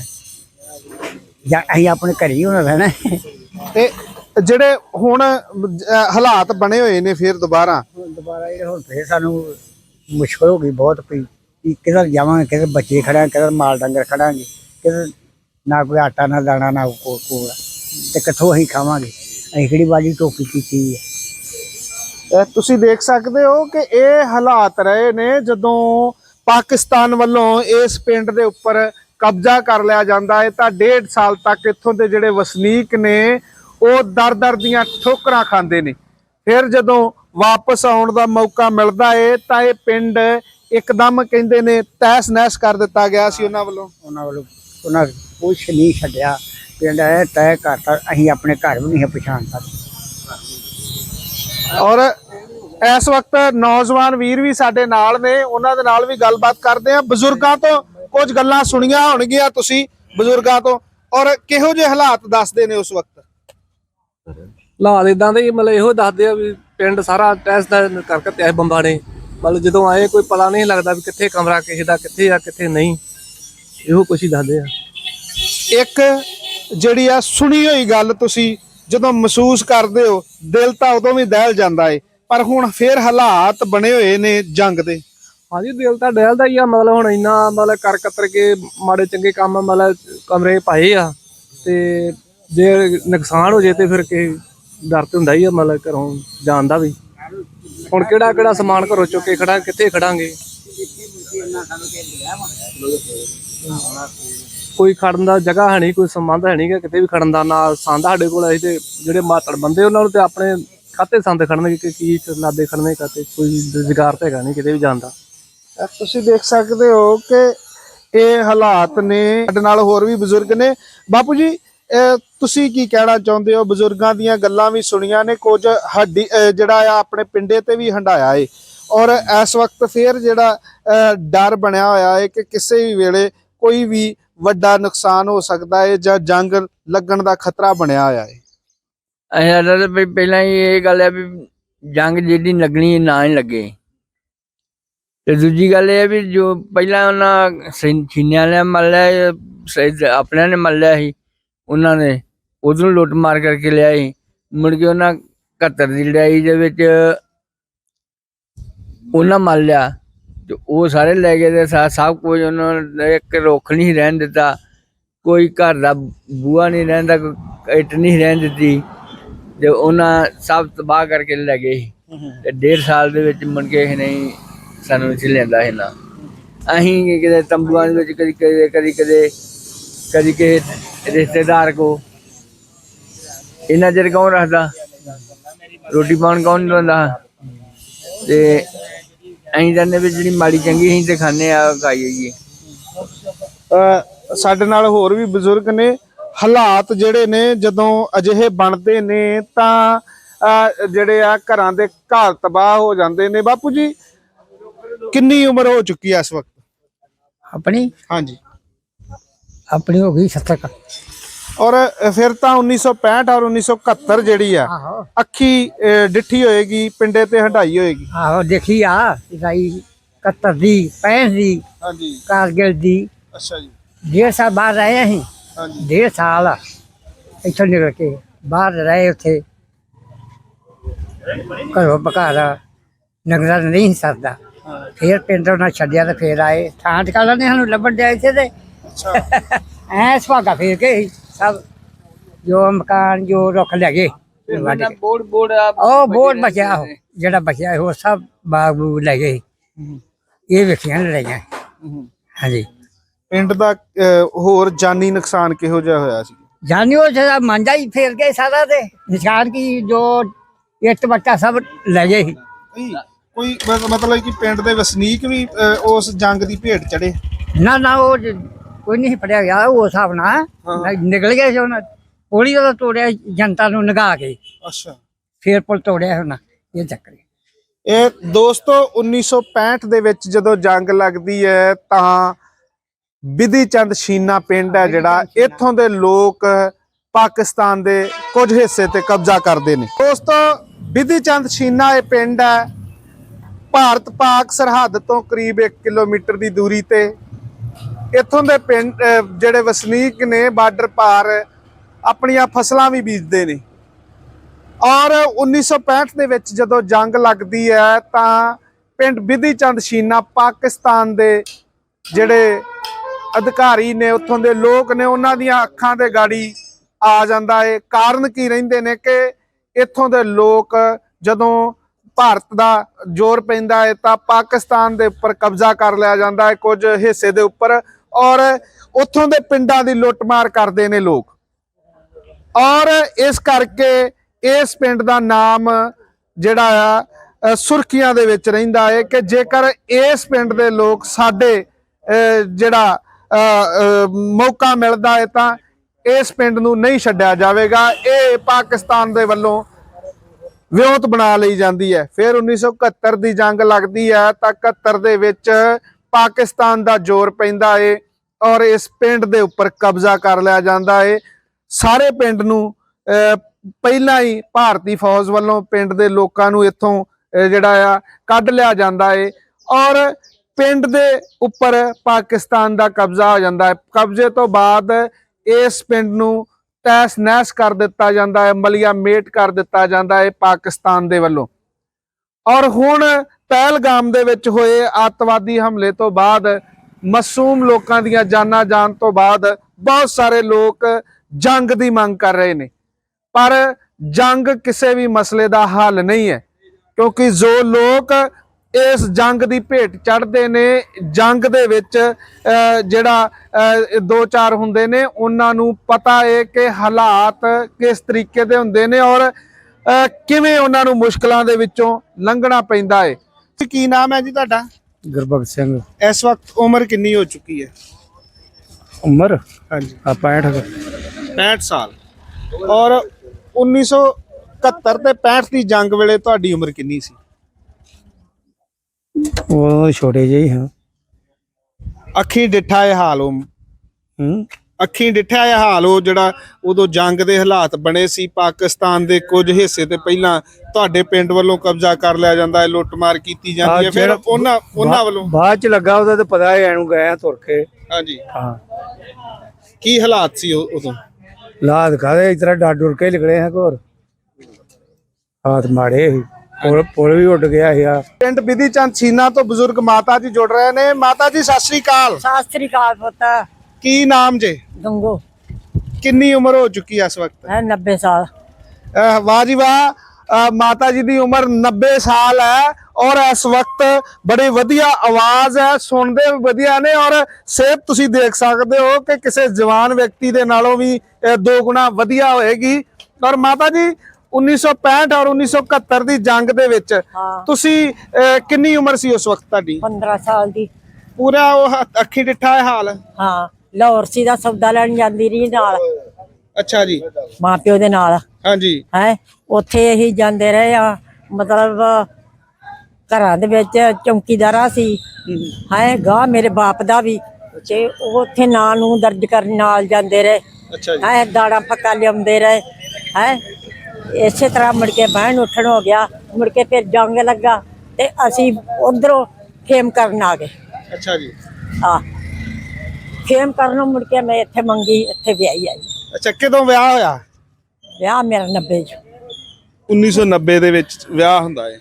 ਜਾਂ ਅਸੀਂ ਆਪਣੇ ਘਰੇ ਹੀ ਹੁਣ ਰਹਿਣਾ ਹੈ। ਤੇ ਜਿਹੜੇ ਹੁਣ ਅਹ, ਹਾਲਾਤ ਬਣੇ ਹੋਏ ਨੇ ਫਿਰ ਦੁਬਾਰਾ? ਹੁਣ ਦੁਬਾਰਾ ਇਹ ਹੁਣ ਫੇਰ ਸਾਨੂੰ ਮੁਸ਼ਕਲ ਹੋ ਗਈ ਬਹੁਤ ਕੋਈ ਕਿ ਕਿਧਰ ਜਾਵਾਂਗੇ, ਕਿਧਰ ਬੱਚੇ ਖੜਾਂਗੇ ਕਿਧਰ ਮਾਲ ਡੰਗਰ ਖੜਾਂਗੇ ਕਿਧਰ ਨਾ ਕੋਈ ਆਟਾ ਨਾ ਦਾਣਾ, ਨਾ ਕੋ ਕੋਲ ਤੇ ਕਿੱਥੋਂ ਅਸੀਂ ਖਾਵਾਂਗੇ? ਅਸੀਂ ਕਿਹੜੀ ਬਾਜੀ ਟੋਪੀ ਕੀਤੀ ਹੈ ਇਹ ਤੁਸੀਂ ਦੇਖ ਸਕਦੇ ਹੋ ਕਿ ਇਹ ਹਾਲਾਤ ਰਹੇ ਨੇ ਜਦੋਂ ਪਾਕਿਸਤਾਨ ਵੱਲੋਂ ਇਸ ਪਿੰਡ ਦੇ ਉੱਪਰ ਕਬਜ਼ਾ ਕਰ ਲਿਆ ਜਾਂਦਾ ਹੈ ਤਾਂ ਡੇਢ ਸਾਲ ਤੱਕ ਇੱਥੋਂ ਦੇ ਜਿਹੜੇ ਵਸਨੀਕ ਨੇ, ਉਹ ਦਰ-ਦਰ ਦੀਆਂ ਠੋਕਰਾਂ ਖਾਂਦੇ ਨੇ। ਫਿਰ ਜਦੋਂ ਵਾਪਸ ਆਉਣ ਦਾ ਮੌਕਾ ਮਿਲਦਾ ਏ ਤਾਂ ਇਹ ਪਿੰਡ ਇੱਕਦਮ ਕਹਿੰਦੇ ਨੇ ਤਹਿਸ ਨਹਿਸ ਕਰ ਦਿੱਤਾ ਗਿਆ ਸੀ ਉਹਨਾਂ ਵੱਲੋਂ। ਉਹਨਾਂ ਵੱਲੋਂ ਉਹਨਾਂ ਕੁਛ ਨਹੀਂ ਛੱਡਿਆ। ਪਿੰਡ ਇਹ ਤੈਅ ਕਰਤਾ ਅਸੀਂ ਆਪਣੇ ਘਰ ਵੀ ਨਹੀਂ ਪਛਾਣ ਸਕਦੇ। ਔਰ ਇਸ ਵਕਤ ਨੌਜਵਾਨ ਵੀਰ ਵੀ ਸਾਡੇ ਨਾਲ ਨੇ ਉਹਨਾਂ ਦੇ ਨਾਲ ਵੀ ਗੱਲਬਾਤ ਕਰਦੇ ਆ ਬਜ਼ੁਰਗਾਂ ਤੋਂ ਕੁਝ ਗੱਲਾਂ ਸੁਣੀਆਂ ਹੋਣਗੀਆਂ ਤੁਸੀਂ ਬਜ਼ੁਰਗਾਂ ਤੋਂ। ਔਰ ਕਿਹੋ ਜਿਹੇ ਹਾਲਾਤ ਦੱਸਦੇ ਨੇ ਉਸ ਵਕਤ? ਹਾਲਾਤ ਇਦਾਂ ਦੇ ਮਤਲਬ ਇਹੋ ਦੱਸਦੇ ਆ ਵੀ ਪਿੰਡ ਸਾਰਾ ਟੈਸਟ ਦਾ ਕਰਕੇ ਤੇ ਆਏ ਬੰਬਾਂ ਨੇ। ਮਤਲਬ ਜਦੋਂ ਆਏ ਕੋਈ ਪਤਾ ਨਹੀਂ ਲੱਗਦਾ ਵੀ ਕਿੱਥੇ ਕਮਰਾ ਕਿਸੇ ਦਾ ਕਿੱਥੇ ਆ ਕਿੱਥੇ ਨਹੀਂ। ਇਹੋ ਕੁਛ ਹੀ ਦੱਸਦੇ ਆ। ਇੱਕ ਜਿਹੜੀ ਆ ਸੁਣੀ ਹੋਈ ਗੱਲ ਤੁਸੀਂ ਜਦੋਂ ਮਹਿਸੂਸ ਕਰਦੇ ਹੋ ਦਿਲ ਤਾਂ ਉਦੋਂ ਵੀ ਦਹਿਲ ਜਾਂਦਾ ਏ ਪਰ ਹੁਣ ਫੇਰ ਹਾਲਾਤ ਬਣੇ ਹੋਏ ਨੇ ਜੰਗ ਦੇ। ਹਾਂਜੀ ਦਿਲ ਤਾਂ ਡਹਿਲਦਾ ਹੀ ਆ ਮਤਲਬ ਹੁਣ ਇੰਨਾ ਮਤਲਬ ਕਰ ਕਤਰ ਕੇ ਮਾੜੇ ਚੰਗੇ ਕੰਮ ਮਤਲਬ ਕਮਰੇ ਪਾਏ ਆ ਤੇ ਜੇ ਨੁਕਸਾਨ ਹੋ ਜੇ ਤੇ ਫਿਰ ਕੇ ਡਰ ਤੇ ਹੁੰਦਾ ਹੀ ਆ ਮਤਲਬ ਘਰੋਂ ਜਾਣ ਦਾ ਵੀ। ਹੁਣ ਕਿਹੜਾ ਕਿਹੜਾ ਸਮਾਨ ਘਰੋਂ ਚੁੱਕ ਕੇ ਖੜਾ, ਕਿੱਥੇ ਖੜਾਂਗੇ? ਕੋਈ ਖੜਨ ਦਾ ਜਗ੍ਹਾ ਹੈ ਨਹੀਂ, ਕੋਈ ਸੰਬੰਧ ਹੈ ਨਹੀਂ ਕਿਤੇ ਵੀ ਖੜਨ ਦਾ, ਨਾ ਸੰਦ ਸਾਡੇ ਕੋਲ ਅਸੀਂ ਤੇ ਜਿਹੜੇ ਮਾਤੜ ਬੰਦੇ ਉਹਨਾਂ ਨੂੰ ਤੇ ਆਪਣੇ ਖਾਤੇ ਸੰਦ ਖੜਨਗੇ, ਕਿ ਕੀ ਲਾਦੇ ਖੜਨੇ ਖਾਤੇ ਕੋਈ ਰੁਜ਼ਗਾਰ ਤਾਂ ਹੈਗਾ ਨਹੀਂ ਕਿਤੇ ਵੀ ਜਾਣਦਾ ਤੁਸੀਂ ਦੇਖ ਸਕਦੇ ਹੋ ਕਿ ਇਹ ਹਾਲਾਤ ਨੇ ਸਾਡੇ ਨਾਲ ਹੋਰ ਵੀ ਬਜ਼ੁਰਗ ਨੇ। ਬਾਪੂ ਜੀ ਤੁਸੀਂ ਕੀ ਕਹਿਣਾ ਚਾਹੁੰਦੇ ਹੋ? ਬਜ਼ੁਰਗਾਂ ਦੀਆਂ ਗੱਲਾਂ ਵੀ ਸੁਣੀਆਂ ਨੇ, ਕੁਝ ਹੱਡੀ ਜਿਹੜਾ ਆ ਆਪਣੇ ਪਿੰਡੇ ਤੇ ਵੀ ਹੰਡਾਇਆ ਏ। ਔਰ ਇਸ ਵਕਤ ਫੇਰ ਜਿਹੜਾ ਅਹ ਡਰ ਬਣਿਆ ਹੋਇਆ ਹੈ ਕਿ ਕਿਸੇ ਵੀ ਵੇਲੇ ਕੋਈ ਵੀ ਵੱਡਾ ਨੁਕਸਾਨ ਹੋ ਸਕਦਾ ਏ ਜਾਂ ਜੰਗ ਲੱਗਣ ਦਾ ਖਤਰਾ ਬਣਿਆ ਹੋਇਆ ਹੈ ਅਸੀਂ ਤਾਂ ਵੀ ਪਹਿਲਾਂ ਹੀ ਇਹ ਗੱਲ ਹੈ ਵੀ ਜੰਗ ਜਿਹੜੀ ਲੱਗਣੀ ਨਾ ਹੀ ਲੱਗੇ। ਤੇ ਦੂਜੀ ਗੱਲ ਇਹ ਵੀ ਜੋ ਪਹਿਲਾਂ ਉਹਨਾਂ ਸਿੰ- ਛੀਨਿਆਂ ਨੇ ਮੱਲਿਆ ਇਹ ਆਪਣਿਆਂ ਨੇ ਮੱਲਿਆ ਸੀ ਉਹਨਾਂ ਨੇ ਉਧਰੋਂ ਲੁੱਟ ਮਾਰ ਕਰਕੇ ਲਿਆ ਸੀ ਮੁੜ ਕੇ ਉਹਨਾਂ 71 ਦੀ ਲੜਾਈ ਦੇ ਵਿੱਚ ਉਹਨਾਂ ਮੱਲ ਲਿਆ। ਤੇ ਉਹ ਸਾਰੇ ਲੈ ਗਏ ਤੇ ਸਾ- ਸਭ ਕੁਝ ਉਹਨਾਂ ਨੇ ਇੱਕ ਰੁੱਖ ਨਹੀਂ ਰਹਿਣ ਦਿੱਤਾ। ਕੋਈ ਘਰ ਦਾ ਬੂਆ ਨਹੀਂ ਰਹਿੰਦਾ ਕੋਈ ਇੱਟ ਨਹੀਂ ਰਹਿਣ ਦਿੱਤੀ। ਤੇ ਉਹਨਾਂ ਸਭ ਤਬਾਹ ਕਰਕੇ ਲੈ ਗਏ। ਸੀ। ਤੇ ਡੇਢ ਸਾਲ ਦੇ ਵਿੱਚ ਮੁੜ ਕੇ ਇਹ ਨਹੀਂ ਸਾਨੂੰ ਇੱਥੇ ਲੈਂਦਾ ਹੈ ਨਾ ਅਸੀਂ ਕਿਤੇ ਤੰਬੂਆਂ ਦੇ ਵਿੱਚ ਕਦੀ ਕਦੇ ਕਦੀ ਕਦੇ ਕਦੀ ਕਿਸੇ ਰਿਸ਼ਤੇਦਾਰ ਕੋ। ਇਹਨਾਂ ਚਿਰ ਕੌਣ ਰੱਖਦਾ? ਰੋਟੀ ਪਾਉਣ ਕੌਣ ਲਾਉਂਦਾ ਤੇ ਅਸੀਂ ਤਾਂ ਵੀ ਜਿਹੜੀ ਮਾੜੀ ਚੰਗੀ ਅਸੀਂ ਤੇ ਖਾਣੇ ਆ ਖਾਈ ਜਾਈਏ ਅ, ਸਾਡੇ ਨਾਲ ਹੋਰ ਵੀ ਬਜ਼ੁਰਗ ਨੇ। ਹਾਲਾਤ ਜਿਹੜੇ ਨੇ ਜਦੋਂ ਅਜਿਹੇ ਬਣਦੇ ਨੇ ਤਾਂ ਜਿਹੜੇ ਆ ਘਰਾਂ ਦੇ ਘਰ ਤਬਾਹ ਹੋ ਜਾਂਦੇ ਨੇ। ਬਾਪੂ ਜੀ ਕਿੰਨੀ ਉਮਰ ਹੋ ਚੁੱਕੀ ਹੈ ਇਸ ਵਕਤ? ਆਪਣੀ? ਹਾਂਜੀ। ਆਪਣੀ ਹੋ ਗਈ 70 ਕ ਔਰ ਫਿਰ ਤਾਂ 1965 ਔਰ 1971 ਜਿਹੜੀ ਆ ਆਹੋ। ਅੱਖੀ ਡਿੱਠੀ ਹੋਏਗੀ ਪਿੰਡੇ ਤੇ ਹੰਡਾਈ ਹੋਏਗੀ। ਆਹੋ ਦੇਖੀ ਆ ਰਾਈ 71 ਦੀ 65 ਦੀ ਹਾਂਜੀ। ਕਾਰਗਿਲ ਦੀ। ਅੱਛਾ ਜੀ। ਡੇਢ ਸਾਲ ਬਾਹਰ ਰਹੇ ਅਸੀਂ। ਹਾਂਜੀ। ਡੇਢ ਸਾਲ ਇੱਥੋਂ ਨਿਕਲ ਕੇ ਬਾਹਰ ਰਹੇ ਉੱਥੇ। ਘਰੋਂ ਬਕਾਰਾ ਨਗਰਾ ਨਹੀਂ ਸਰਦਾ। ਫਿਰ ਪਿੰਡ ਉਹਨਾਂ ਛੱਡਿਆ ਤੇ ਫਿਰ ਆਏ। ਥਾਂ ਟਿਕਾਣਾ ਨੇ ਸਾਨੂੰ ਲੱਭਣ ਦੇ ਇੱਥੇ ਤੇ। ਅੱਛਾ। ਐ ਸੁਹਾਗਾ ਫੇਰ ਕੇ ਹੀ ਸਭ ਜੋ ਮਕਾਨ ਜੋ ਰੁੱਖ ਲੈ ਗਏ ਵੱਢ ਕੇ। ਬੋਰਡ ਬੋਰਡ ਆ ਉਹ ਬਹੁਤ ਬਚਿਆ ਉਹ ਜਿਹੜਾ ਬਚਿਆ ਉਹ ਸਭ ਬਾਗ ਬੂਗ ਲੈ ਗਏ। ਇਹ ਵੇਖੀਆਂ ਲੜਾਈਆਂ। ਹਾਂਜੀ। ਪਿੰਡ ਦਾ ਹੋਰ ਜਾਨੀ ਨੁਕਸਾਨ ਕਿਹੋ ਜਿਹਾ ਹੋਇਆ ਸੀ? ਜਾਨੀ ਉਹ ਜਿਹੜਾ ਮਾਂਜਾ ਹੀ ਫੇਰ ਗਏ ਸਾਰਾ ਤੇ ਨਿਸ਼ਾਨ ਕੀ ਜੋ ਇੱਟ ਬੱਟਾ ਸਭ ਲੈ ਗਏ ਸੀ। ਨਹੀਂ, ਕੋਈ ਮਤਲਬ ਕਿ ਪਿੰਡ ਦੇ ਵਸਨੀਕ ਵੀ ਉਸ ਜੰਗ ਦੀ ਭੇਟ ਚੜੇ ਨਾ ਨਾ ਉਹ ਜ- ਕੋਈ ਨਹੀਂ ਫੜਿਆ ਗਿਆ ਉਹ ਹਿਸਾਬ ਨਾਲ ਨਿਕਲ ਗਏ ਸੀ ਉਹਨਾਂ ਪੁਲੀ ਦਾ ਤੋੜਿਆ ਜਨਤਾ ਨੂੰ ਨਗਾ ਕੇ ਅੱਛਾ। ਫੇਰ ਪੁਲ ਤੋੜਿਆ ਉਹਨਾਂ ਇਹ ਚੱਕਰ। ਇਹ ਦੋਸਤੋ 1965 ਦੇ ਵਿੱਚ ਜਦੋਂ ਜੰਗ ਲੱਗਦੀ ਹੈ ਤਾਂ ਵਿਧੀ ਚੰਦ ਸ਼ੀਨਾ ਪਿੰਡ ਹੈ ਜਿਹੜਾ ਇੱਥੋਂ ਦੇ ਲੋਕ ਪਾਕਿਸਤਾਨ ਦੇ ਕੁਝ ਹਿੱਸੇ ਤੇ ਕਬਜ਼ਾ ਕਰਦੇ ਨੇ। ਦੋਸਤੋ ਬਿਧੀ ਚੰਦ ਛੀਨਾ ਇਹ ਪਿੰਡ ਹੈ ਭਾਰਤ ਪਾਕ ਸਰਹੱਦ ਤੋਂ ਕਰੀਬ 1 ਕਿਲੋਮੀਟਰ ਦੀ ਦੂਰੀ ਤੇ। ਇੱਥੋਂ ਦੇ ਪਿੰਡ ਜਿਹੜੇ ਵਸਨੀਕ ਨੇ, ਬਾਰਡਰ ਪਾਰ, ਆਪਣੀਆਂ ਫਸਲਾਂ ਵੀ ਬੀਜਦੇ ਨੇ। ਔਰ 1965 ਦੇ ਵਿੱਚ ਜਦੋਂ ਜੰਗ ਲੱਗਦੀ ਹੈ, ਤਾਂ ਪਿੰਡ ਬਿਧੀ ਚੰਦ ਸ਼ੀਨਾ ਪਾਕਿਸਤਾਨ ਦੇ ਜਿਹੜੇ ਅਧਿਕਾਰੀ ਨੇ, ਉੱਥੋਂ ਦੇ ਲੋਕ ਨੇ, ਉਹਨਾਂ ਦੀਆਂ ਅੱਖਾਂ ਤੇ ਗਾੜੀ ਆ ਜਾਂਦਾ ਏ ਕਾਰਨ ਕੀ ਰਹਿੰਦੇ ਨੇ ਕਿ ਇੱਥੋਂ ਦੇ ਲੋਕ ਜਦੋਂ ਭਾਰਤ ਦਾ ਜ਼ੋਰ ਪੈਂਦਾ ਹੈ, ਤਾਂ ਪਾਕਿਸਤਾਨ ਦੇ ਉੱਪਰ ਕਬਜ਼ਾ ਕਰ ਲਿਆ ਜਾਂਦਾ ਹੈ। ਕੁਝ ਹਿੱਸੇ ਦੇ ਉੱਪਰ ਔਰ ਉੱਥੋਂ ਦੇ ਪਿੰਡਾਂ ਦੀ ਲੁੱਟਮਾਰ ਕਰਦੇ ਨੇ ਲੋਕ। ਔਰ ਇਸ ਕਰਕੇ ਇਸ ਪਿੰਡ ਦਾ ਨਾਮ ਜਿਹੜਾ ਆ ਸੁਰਖੀਆਂ ਦੇ ਵਿੱਚ ਰਹਿੰਦਾ ਹੈ ਕਿ ਜੇਕਰ ਇਸ ਪਿੰਡ ਦੇ ਲੋਕ ਸਾਡੇ ਅ, ਜਿਹੜਾ ਅ, ਮੌਕਾ ਮਿਲਦਾ ਹੈ ਤਾਂ ਇਸ ਪਿੰਡ ਨੂੰ ਨਹੀਂ ਛੱਡਿਆ ਜਾਵੇਗਾ। ਇਹ ਪਾਕਿਸਤਾਨ ਦੇ ਵੱਲੋਂ ਵਿਉਂਤ ਬਣਾ ਲਈ ਜਾਂਦੀ ਹੈ ਫਿਰ 1971 ਦੀ ਜੰਗ ਲੱਗਦੀ ਹੈ ਤਾਂ 71 ਦੇ ਵਿੱਚ ਪਾਕਿਸਤਾਨ ਦਾ ਜ਼ੋਰ ਪੈਂਦਾ ਏ ਔਰ ਇਸ ਪਿੰਡ ਦੇ ਉੱਪਰ ਕਬਜ਼ਾ ਕਰ ਲਿਆ ਜਾਂਦਾ ਏ। ਸਾਰੇ ਪਿੰਡ ਨੂੰ ਅਹ, ਪਹਿਲਾਂ ਹੀ ਭਾਰਤੀ ਫੌਜ ਵੱਲੋਂ ਪਿੰਡ ਦੇ ਲੋਕਾਂ ਨੂੰ ਇੱਥੋਂ ਜਿਹੜਾ ਆ ਕੱਢ ਲਿਆ ਜਾਂਦਾ ਏ ਔਰ ਪਿੰਡ ਦੇ ਉੱਪਰ ਪਾਕਿਸਤਾਨ ਦਾ ਕਬਜ਼ਾ ਹੋ ਜਾਂਦਾ ਹੈ ਕਬਜ਼ੇ ਤੋਂ ਬਾਅਦ ਇਸ ਪਿੰਡ ਨੂੰ ਤੈਸ ਨਹਿਸ ਕਰ ਦਿੱਤਾ ਜਾਂਦਾ ਹੈ ਮਲੀਆ ਮੇਟ ਕਰ ਦਿੱਤਾ ਜਾਂਦਾ ਹੈ ਪਾਕਿਸਤਾਨ ਦੇ ਵੱਲੋਂ। ਔਰ ਹੁਣ ਪਹਿਲਗਾਮ ਦੇ ਵਿੱਚ ਹੋਏ ਅੱਤਵਾਦੀ ਹਮਲੇ ਤੋਂ ਬਾਅਦ ਮਾਸੂਮ ਲੋਕਾਂ ਦੀਆਂ ਜਾਨਾਂ ਜਾਣ ਤੋਂ ਬਾਅਦ ਬਹੁਤ ਸਾਰੇ ਲੋਕ ਜੰਗ ਦੀ ਮੰਗ ਕਰ ਰਹੇ ਨੇ। ਪਰ ਜੰਗ ਕਿਸੇ ਵੀ ਮਸਲੇ ਦਾ ਹੱਲ ਨਹੀਂ ਹੈ, ਕਿਉਂਕਿ ਜੋ ਲੋਕ ਇਸ ਜੰਗ ਦੀ ਭੇਟ ਚੜ੍ਹਦੇ ਨੇ, ਜੰਗ ਦੇ ਵਿੱਚ ਜਿਹੜਾ ਦੋ ਚਾਰ ਹੁੰਦੇ ਨੇ, ਉਹਨਾਂ ਨੂੰ ਪਤਾ ਹੈ ਕਿ ਹਾਲਾਤ ਕਿਸ ਤਰੀਕੇ ਦੇ ਹੁੰਦੇ ਨੇ ਔਰ ਕਿਵੇਂ ਉਹਨਾਂ ਨੂੰ ਮੁਸ਼ਕਲਾਂ ਦੇ ਵਿੱਚੋਂ ਲੰਘਣਾ ਪੈਂਦਾ ਹੈ ਕੀ ਨਾਮ ਹੈ ਜੀ ਤੁਹਾਡਾ? ਗੁਰਬਖਸ਼ ਸਿੰਘ। ਇਸ ਵਕਤ ਉਮਰ ਕਿੰਨੀ ਹੋ ਚੁੱਕੀ ਹੈ? ਉਮਰ? ਹਾਂਜੀ। ਆ 65 65 ਸਾਲ। ਔਰ 1971 ਤੇ 65 ਦੀ ਜੰਗ ਵੇਲੇ ਤੁਹਾਡੀ ਉਮਰ ਕਿੰਨੀ ਸੀ? ਉਹ ਛੋਟੇ ਜਿਹੇ ਹਾਂ ਅੱਖੀਂ ਡਿੱਠਾ ਇਹ ਹਾਲ ਉਹ ਹੂੰ। ਅੱਖੀਂ ਡਿੱਠਾ ਇਹ ਹਾਲ ਉਹ ਜਿਹੜਾ ਉਦੋਂ ਜੰਗ ਦੇ ਹਾਲਾਤ ਬਣੇ ਸੀ ਪਾਕਿਸਤਾਨ ਦੇ ਕੁਝ ਹਿੱਸੇ ਤੇ ਪਹਿਲਾਂ ਤੁਹਾਡੇ ਪਿੰਡ ਵੱਲੋਂ ਕਬਜ਼ਾ ਕਰ ਲਿਆ ਜਾਂਦਾ ਹੈ ਲੁੱਟਮਾਰ ਕੀਤੀ ਜਾਂਦੀ ਹੈ ਫਿਰ ਜਿਹੜਾ- ਉਹਨਾਂ ਉਹਨਾਂ ਵੱਲੋਂ? ਬਾਅਦ ਚ ਲੱਗਾ ਉਹਦਾ ਤੇ ਪਤਾ ਹੈ ਐਨੂੰ ਗਏ ਆ ਤੁਰ ਕੇ। ਹਾਂਜੀ। ਹਾਂ। ਕੀ ਹਾਲਾਤ ਸੀ ਉਹ- ਉਦੋਂ? ਲਾਦ ਕਾਦੇ ਇਸ ਤਰ੍ਹਾਂ ਡਾਡ ਡੁਰ ਕੇ ਨਿਕਲੇ ਹਾਂ ਕੋਰ ਹਾਥ ਮਾੜੇ ਸੀ। ਪੁਲ ਪੁਲ ਵੀ ਉੱਡ ਗਿਆ ਸੀ ਆ। ਪਿੰਡ ਬਿਧੀ ਚੰਦ ਛੀਨਾ ਤੋਂ ਬਜ਼ੁਰਗ ਮਾਤਾ ਜੀ ਜੁੜ ਰਹੇ ਨੇ। ਮਾਤਾ ਜੀ ਸਤਿ ਸ੍ਰੀ ਅਕਾਲ। ਸਤਿ ਸ੍ਰੀ ਅਕਾਲ ਪੁੱਤ। ਕੀ ਨਾਮ ਜੇ? ਗੰਗੋ। ਕਿੰਨੀ ਉਮਰ ਹੋ ਚੁੱਕੀ ਹੈ ਇਸ ਵਕਤ? ਹੈ 90 ਸਾਲ। ਅਹ ਵਾਹ ਜੀ ਵਾਹ। ਅਹ ਮਾਤਾ ਜੀ ਦੀ ਉਮਰ 90 ਸਾਲ ਹੈ ਔਰ ਇਸ ਵਕਤ ਬੜੀ ਵਧੀਆ ਆਵਾਜ਼ ਹੈ ਸੁਣਦੇ ਵੀ ਵਧੀਆ ਨੇ ਔਰ ਸਿਹਤ ਤੁਸੀਂ ਦੇਖ ਸਕਦੇ ਹੋ ਕਿ ਕਿਸੇ ਜਵਾਨ ਵਿਅਕਤੀ ਦੇ ਨਾਲੋਂ ਵੀ ਦੋ ਗੁਣਾ ਵਧੀਆ ਹੋਏਗੀ। ਔਰ ਮਾਤਾ ਜੀ 1965 ਔਰ 1971 ਦੀ ਜੰਗ ਦੇ ਵਿੱਚ ਹਾਂ। ਤੁਸੀਂ ਅਹ, ਕਿੰਨੀ ਉਮਰ ਸੀ ਉਸ ਵਕਤ ਤੁਹਾਡੀ? 15 ਸਾਲ ਦੀ। ਪੂਰਾ ਉਹ ਹ- ਅੱਖੀ ਡਿੱਠਾ ਇਹ ਹਾਲ? ਹਾਂ। ਲਾਹੌਰ ਸੀ ਦਾ ਸੌਦਾ ਲੈਣ ਜਾਂਦੀ ਰਹੀ ਨਾਲ। ਅੱਛਾ ਜੀ। ਮਾਂ ਪਿਓ ਦੇ ਨਾਲ। ਹਾਂਜੀ। ਹੈ ਉੱਥੇ ਅਸੀਂ ਜਾਂਦੇ ਰਹੇ ਆ ਮਤਲਬ ਘਰਾਂ ਦੇ ਵਿੱਚ ਚੌਕੀਦਾਰਾ ਸੀ। ਹੈ ਗਾ ਮੇਰੇ ਬਾਪ ਦਾ ਵੀ। ਤੇ ਉਹ ਉੱਥੇ ਨਾਂ ਨੂੰ ਦਰਜ ਕਰਨ ਨਾਲ ਜਾਂਦੇ ਰਹੇ। ਅੱਛਾ ਜੀ। ਹੈ ਦਾਣਾ ਪੱਕਾ ਲਿਆਉਂਦੇ ਰਹੇ। ਹੈ ਇਸੇ ਤਰ੍ਹਾਂ ਮੁੜ ਕੇ ਬਹਿਣ ਉੱਠਣ ਹੋ ਗਿਆ। ਮੁੜ ਕੇ ਫਿਰ ਜੰਗ ਲੱਗਾ ਤੇ ਅਸੀਂ ਉਧਰੋਂ ਖੇਮ ਕਰਨ ਆ ਗਏ। ਅੱਛਾ ਜੀ। ਆ ਖੇਮ ਕਰਨੋਂ ਮੁੜ ਕੇ ਮੈਂ ਇੱਥੇ ਮੰਗੀ ਇੱਥੇ ਵਿਆਹੀ ਆਈ। ਅੱਛਾ ਕਦੋਂ ਵਿਆਹ ਹੋਇਆ? ਵਿਆਹ ਮੇਰਾ 90 ਚ। 1990 ਦੇ ਵਿੱਚ ਵਿਆਹ ਹੁੰਦਾ ਹੈ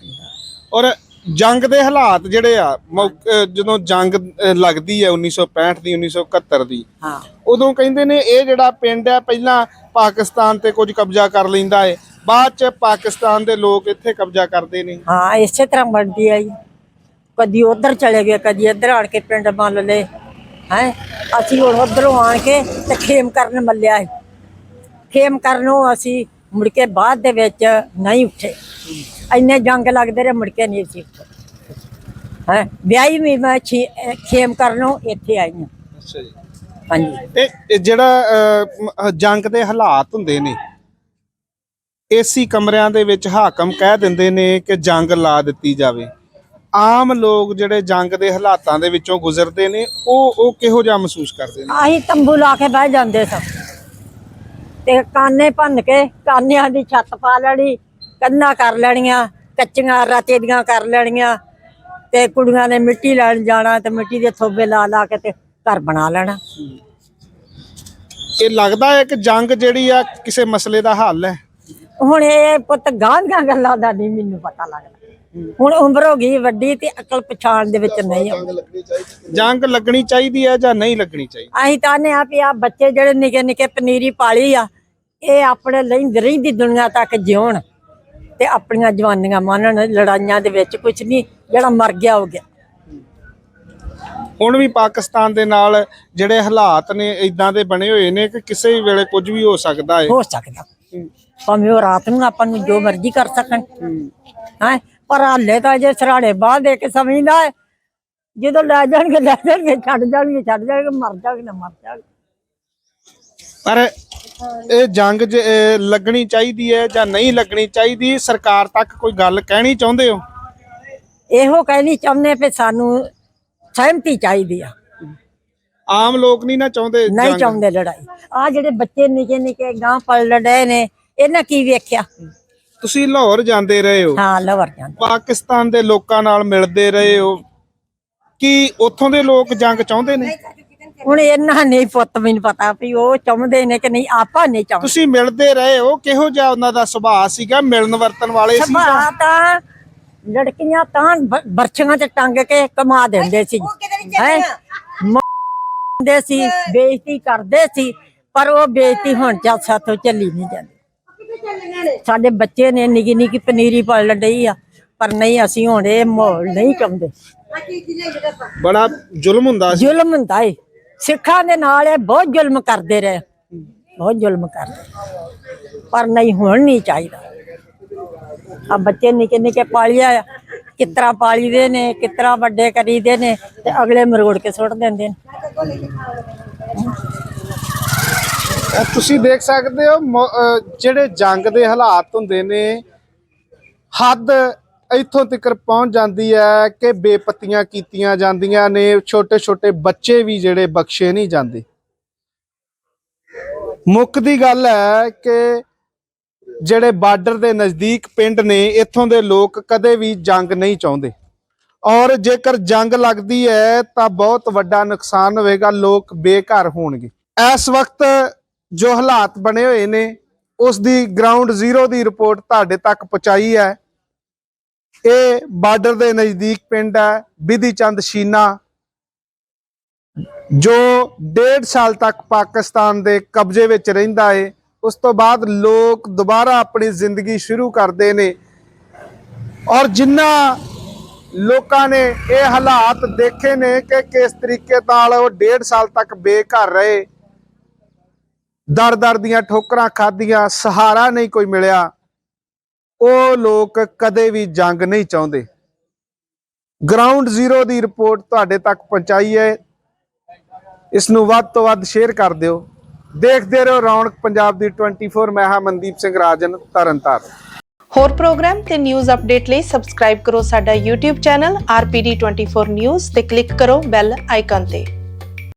ਔਰ ਜੰਗ ਦੇ ਹਾਲਾਤ ਜਿਹੜੇ ਆ ਮੌਕ- ਜਦੋਂ ਜੰਗ ਲੱਗਦੀ ਹੈ 1965 ਦੀ 1971 ਦੀ ਹਾਂ। ਉਦੋਂ ਕਹਿੰਦੇ ਨੇ ਇਹ ਜਿਹੜਾ ਪਿੰਡ ਹੈ ਪਹਿਲਾਂ ਪਾਕਿਸਤਾਨ ਤੇ ਕੁਝ ਕਬਜ਼ਾ ਕਰ ਲੈਂਦਾ ਹੈ ਬਾਅਦ ਚ ਪਾਕਿਸਤਾਨ ਦੇ ਲੋਕ ਇੱਥੇ ਕਬਜ਼ਾ ਕਰਦੇ ਨੇ। ਹਾਂ ਇਸੇ ਤਰ੍ਹਾਂ ਬਣਦੀ ਆਈ। ਕਦੀ ਉਧਰ ਚਲੇ ਗਏ ਕਦੀ ਇੱਧਰ ਆਣ ਕੇ ਪਿੰਡ ਮੰਨ ਲਏ। ਹੈ? ਅਸੀਂ ਹੁਣ ਉਧਰੋਂ ਆਣ ਕੇ ਤੇ ਖੇਮ ਕਰਨ ਮੱਲਿਆ ਸੀ। ਖੇਮ ਕਰਨੋਂ ਅਸੀਂ ਮੁੜ ਕੇ ਬਾਅਦ ਦੇ ਵਿੱਚ ਨਹੀਂ ਉੱਠੇ। ਇੰਨੇ ਜੰਗ ਲੱਗਦੇ ਰਹੇ ਮੁੜ ਕੇ ਨਹੀਂ ਸੀ ਹੈ? ਵਿਆਹੀ ਵੀ ਮੈਂ ਖੇਮ ਕਰਨੋਂ ਇੱਥੇ ਆਈ ਹਾਂ। ਅੱਛਾ ਜੀ। ਹਾਂਜੀ। ਤੇ ਇਹ ਜਿਹੜਾ ਅਹ, ਜੰਗ ਦੇ ਹਾਲਾਤ ਹੁੰਦੇ ਨੇ ਏਸੀ ਕਮਰਿਆਂ ਦੇ ਵਿੱਚ ਹਾਕਮ ਕਹਿ ਦਿੰਦੇ ਨੇ ਕਿ ਜੰਗ ਲਾ ਦਿੱਤੀ ਜਾਵੇ। ਆਮ ਲੋਕ ਜਿਹੜੇ ਜੰਗ ਦੇ ਹਾਲਾਤਾਂ ਦੇ ਵਿੱਚੋਂ ਗੁਜ਼ਰਦੇ ਨੇ ਉਹ ਉਹ ਕਿਹੋ ਜਿਹਾ ਮਹਿਸੂਸ ਕਰਦੇ ਨੇ? ਅਸੀਂ ਤੰਬੂ ਲਾ ਕੇ ਬਹਿ ਜਾਂਦੇ ਸਾਂ। ਤੇ ਕਾਨੇ ਭੰਨ ਕੇ ਕਾਨਿਆਂ ਦੀ ਛੱਤ ਪਾ ਲੈਣੀ ਕੰਧਾਂ ਕਰ ਲੈਣੀਆਂ ਕੱਚੀਆਂ ਰਾਤੇ ਦੀਆਂ ਕਰ ਲੈਣੀਆਂ ਤੇ ਕੁੜੀਆਂ ਨੇ ਮਿੱਟੀ ਲੈਣ ਜਾਣਾ ਤੇ ਮਿੱਟੀ ਦੇ ਥੋਬੇ ਲਾ ਲਾ ਕੇ ਤੇ ਘਰ ਬਣਾ ਲੈਣਾ। ਇਹ ਲੱਗਦਾ ਹੈ ਕਿ ਜੰਗ ਜਿਹੜੀ ਆ ਕਿਸੇ ਮਸਲੇ ਦਾ ਹੱਲ ਹੈ? ਹੁਣ ਇਹ ਪੁੱਤ ਗਾਂ ਦੀਆਂ ਗੱਲਾਂ ਦਾ ਨਹੀਂ ਮੈਨੂੰ ਪਤਾ ਲੱਗਦਾ। ਹੁਣ ਉਮਰ ਹੋ ਗਈ ਵੱਡੀ ਤੇ ਅਕਲ ਪਛਾਣ ਦੇ ਵਿੱਚ ਨਹੀਂ ਆਉਂਦੀ ਜੰਗ ਲੱਗਣੀ ਚਾਹੀਦੀ ਹੈ ਜਾਂ ਨਹੀਂ ਲੱਗਣੀ ਚਾਹੀਦੀ? ਅਸੀਂ ਚਾਹੁੰਦੇ ਆ ਵੀ ਆ ਬੱਚੇ ਜਿਹੜੇ ਨਿੱਕੇ ਨਿੱਕੇ ਪਨੀਰੀ ਪਾਲੀ ਆ ਇਹ ਆਪਣੇ ਲਈ ਰਹਿੰਦੀ ਦੁਨੀਆ ਤੱਕ ਜਿਉਣ ਤੇ ਆਪਣੀਆਂ ਜਵਾਨੀਆਂ ਮਾਨਣ ਲੜਾਈਆਂ ਦੇ ਵਿੱਚ ਕੁਝ ਨਹੀਂ ਜਿਹੜਾ ਮਰ ਗਿਆ ਹੋ ਗਿਆ। ਹੁਣ ਵੀ ਪਾਕਿਸਤਾਨ ਦੇ ਨਾਲ ਜਿਹੜੇ ਹਾਲਾਤ ਨੇ ਇਦਾਂ ਦੇ ਬਣੇ ਹੋਏ ਨੇ ਕਿ ਕਿਸੇ ਵੀ ਵੇਲੇ ਕੁਝ ਵੀ ਹੋ ਸਕਦਾ ਹੈ? ਹੋ ਸਕਦਾ। ਭਾਵੇਂ ਉਹ ਰਾਤ ਨੂੰ ਆਪਾਂ ਨੂੰ ਜੋ ਮਰਜ਼ੀ ਕਰ ਸਕਣ। ਹੈ? ਪਰ ਹਾਲੇ ਤਾਂ ਜੇ ਸਰਾੜੇ ਬਾਹ ਦੇ ਕੇ ਸਮਝਦਾ ਜਦੋਂ ਲੈ ਜਾਣਗੇ ਲੈ ਜਾਣਗੇ ਛੱਡ ਜਾਣਗੇ ਛੱਡ ਜਾਣਗੇ ਮਰ ਜਾਣਗੇ ਨਾ ਮਰ ਜਾਣਗੇ। ਪਰ ਇਹ ਜੰਗ ਜ- ਇਹ ਲੱਗਣੀ ਚਾਹੀਦੀ ਹੈ ਜਾਂ ਨਹੀਂ ਲੱਗਣੀ ਚਾਹੀਦੀ ਸਰਕਾਰ ਤੱਕ ਕੋਈ ਗੱਲ ਕਹਿਣੀ ਚਾਹੁੰਦੇ ਹੋ? ਇਹੋ ਕਹਿਣੀ ਚਾਹੁੰਦੇ ਵੀ ਸਾਨੂੰ ਸਹਿਮਤੀ ਚਾਹੀਦੀ ਆ। ਆਮ ਲੋਕ ਨਹੀਂ ਨਾ ਚਾਹੁੰਦੇ ਨਹੀਂ ਜੰਗ। ਚਾਹੁੰਦੇ ਲੜਾਈ। ਆ ਜਿਹੜੇ ਬੱਚੇ ਨਿੱਕੇ ਨਿੱਕੇ ਗਾਂ ਪਲ ਲੜੇ ਨੇ ਇਹਨਾਂ ਕੀ ਵੇਖਿਆ? ਤੁਸੀਂ ਲਾਹੌਰ ਜਾਂਦੇ ਰਹੇ ਹੋ? ਹਾਂ ਲਵਰ ਜਾਂਦੇ। ਪਾਕਿਸਤਾਨ ਦੇ ਲੋਕਾਂ ਨਾਲ ਮਿਲਦੇ ਰਹੇ ਹੋ? ਕੀ ਉੱਥੋਂ ਦੇ ਲੋਕ ਜੰਗ ਚਾਹੁੰਦੇ ਨੇ? ਹੁਣ ਇਹਨਾਂ ਨਹੀਂ ਪੁੱਤ ਮੈਨੂੰ ਪਤਾ ਵੀ ਉਹ ਚਾਹੁੰਦੇ ਨੇ ਕਿ ਨਹੀਂ ਆਪਾਂ ਨਹੀਂ ਚਾਹੁੰਦੇ। ਤੁਸੀਂ ਮਿਲਦੇ ਰਹੇ ਹੋ? ਕਿਹੋ ਜਿਹਾ ਉਹਨਾਂ ਦਾ ਸੁਭਾਅ ਸੀਗਾ? ਮਿਲਣ ਵਰਤਨ ਵਾਲੇ ਸੀ ਸੁਭਾਅ ਤਾਂ ਲੜਕੀਆਂ ਤਾਂ ਬਰਛੀਆਂ ਤੇ ਟੰਗ ਕੇ ਕਮਾ ਦਿੰਦੇ ਸੀ। ਹੈ? ਦੇ ਸੀ ਬੇਇੱਜ਼ਤੀ ਕਰਦੇ ਸੀ ਪਰ ਉਹ ਬੇਇੱਜ਼ਤੀ ਹੁਣ ਚੱਲ ਸਾਥੋਂ ਚੱਲੀ ਨਹੀਂ ਜਾਂਦੀ। ਸਾਡੇ ਬੱਚੇ ਨੇ ਨਿੱਕੀ ਨਿੱਕੀ ਪਨੀਰੀ ਪਲ ਡਈ ਆ ਪਰ ਨਹੀਂ ਅਸੀਂ ਹੁਣ ਇਹ ਮਾਹੌਲ ਨਹੀਂ ਚਾਹੁੰਦੇ। ਬੜਾ ਜ਼ੁਲਮ ਹੁੰਦਾ ਸੀ। ਜ਼ੁਲਮ ਹੁੰਦਾ ਏ। ਸਿੱਖਾਂ ਦੇ ਨਾਲ ਇਹ ਬਹੁਤ ਜ਼ੁਲਮ ਕਰਦੇ ਰਹੇ। ਬਹੁਤ ਜ਼ੁਲਮ ਕਰਦੇ ਪਰ ਨਹੀਂ ਹੁਣ ਨਹੀਂ ਚਾਹੀਦਾ। ਆ ਬੱਚੇ ਨਿੱਕੇ ਨਿੱਕੇ ਪਾਲਿਆ ਆ। ਕਿਤਰਾ ਪਾਲੀਦੇ ਨੇ ਕਿਤਰਾ ਵੱਡੇ ਕਰੀਦੇ ਨੇ ਤੇ ਅਗਲੇ ਮਰੋੜ ਕੇ ਸੁੱਟ ਦਿੰਦੇ ਨੇ। ਤੁਸੀਂ ਦੇਖ ਸਕਦੇ ਹੋ ਮੌ- ਜਿਹੜੇ ਜੰਗ ਦੇ ਹਾਲਾਤ ਹੁੰਦੇ ਨੇ, ਹੱਦ ਇੱਥੋਂ ਤੱਕ ਪਹੁੰਚ ਜਾਂਦੀ ਹੈ ਕਿ ਬੇਪਤੀਆਂ ਕੀਤੀਆਂ ਜਾਂਦੀਆਂ ਨੇ ਛੋਟੇ ਛੋਟੇ ਬੱਚੇ ਵੀ ਜਿਹੜੇ ਬਖਸ਼ੇ ਨਹੀਂ ਜਾਂਦੇ। ਮੁੱਖ ਦੀ ਗੱਲ ਹੈ ਕਿ ਜਿਹੜੇ ਬਾਰਡਰ ਦੇ ਨਜ਼ਦੀਕ ਪਿੰਡ ਨੇ, ਇੱਥੋਂ ਦੇ ਲੋਕ ਕਦੇ ਵੀ ਜੰਗ ਨਹੀਂ ਚਾਹੁੰਦੇ। ਔਰ ਜੇਕਰ ਜੰਗ ਲੱਗਦੀ ਹੈ ਤਾਂ ਬਹੁਤ ਵੱਡਾ ਨੁਕਸਾਨ ਹੋਵੇਗਾ, ਲੋਕ ਬੇਘਰ ਹੋਣਗੇ। ਇਸ ਵਕਤ ਜੋ ਹਾਲਾਤ ਬਣੇ ਹੋਏ ਨੇ, ਉਸ ਦੀ ਗਰਾਊਂਡ ਜ਼ੀਰੋ ਦੀ ਰਿਪੋਰਟ ਤੁਹਾਡੇ ਤੱਕ ਪਹੁੰਚਾਈ ਹੈ। ਇਹ ਬਾਰਡਰ ਦੇ ਨਜ਼ਦੀਕ ਪਿੰਡ ਹੈ, ਬਿਧੀ ਚੰਦ ਸ਼ੀਨਾ, ਜੋ ਡੇਢ ਸਾਲ ਤੱਕ ਪਾਕਿਸਤਾਨ ਦੇ ਕਬਜ਼ੇ ਵਿੱਚ ਰਹਿੰਦਾ ਏ। ਉਸ ਤੋਂ ਬਾਅਦ ਲੋਕ ਦੁਬਾਰਾ ਆਪਣੀ ਜ਼ਿੰਦਗੀ ਸ਼ੁਰੂ ਕਰਦੇ ਨੇ। ਔਰ ਜਿਨ੍ਹਾਂ ਲੋਕਾਂ ਨੇ ਇਹ ਹਾਲਾਤ ਦੇਖੇ ਨੇ ਕਿ ਕਿਸ ਤਰੀਕੇ ਨਾਲ ਉਹ ਡੇਢ ਸਾਲ ਤੱਕ ਬੇਘਰ ਰਹੇ ਦਰ ਦਰ ਦੀਆਂ ਠੋਕਰਾਂ ਖਾਧੀਆਂ, ਸਹਾਰਾ ਨਹੀਂ ਕੋਈ ਮਿਲਿਆ। ਉਹ ਲੋਕ ਕਦੇ ਵੀ ਜੰਗ ਨਹੀਂ ਚਾਹੁੰਦੇ। ਗਰਾਊਂਡ ਜ਼ੀਰੋ ਦੀ ਰਿਪੋਰਟ ਤੁਹਾਡੇ ਤੱਕ ਪਹੁੰਚਾਈ ਹੈ। ਇਸ ਨੂੰ ਵੱਧ ਤੋਂ ਵੱਧ ਸ਼ੇਅਰ ਕਰ ਦਿਓ। ਦੇਖਦੇ ਰਹੋ ਰੌਣਕ ਪੰਜਾਬ ਦੀ 24 ਮੈਂ ਹਾਂ ਮਨਦੀਪ ਸਿੰਘ ਰਾਜਨ, ਤਰਨਤਾਰਨ। ਹੋਰ ਪ੍ਰੋਗਰਾਮ ਤੇ ਨਿਊਜ਼ ਅਪਡੇਟ ਲਈ ਸਬਸਕ੍ਰਾਈਬ ਕਰੋ ਸਾਡਾ YouTube ਚੈਨਲ RPD24 News ਤੇ ਕਲਿੱਕ ਕਰੋ ਬੈਲ ਆਈਕਨ ਤੇ।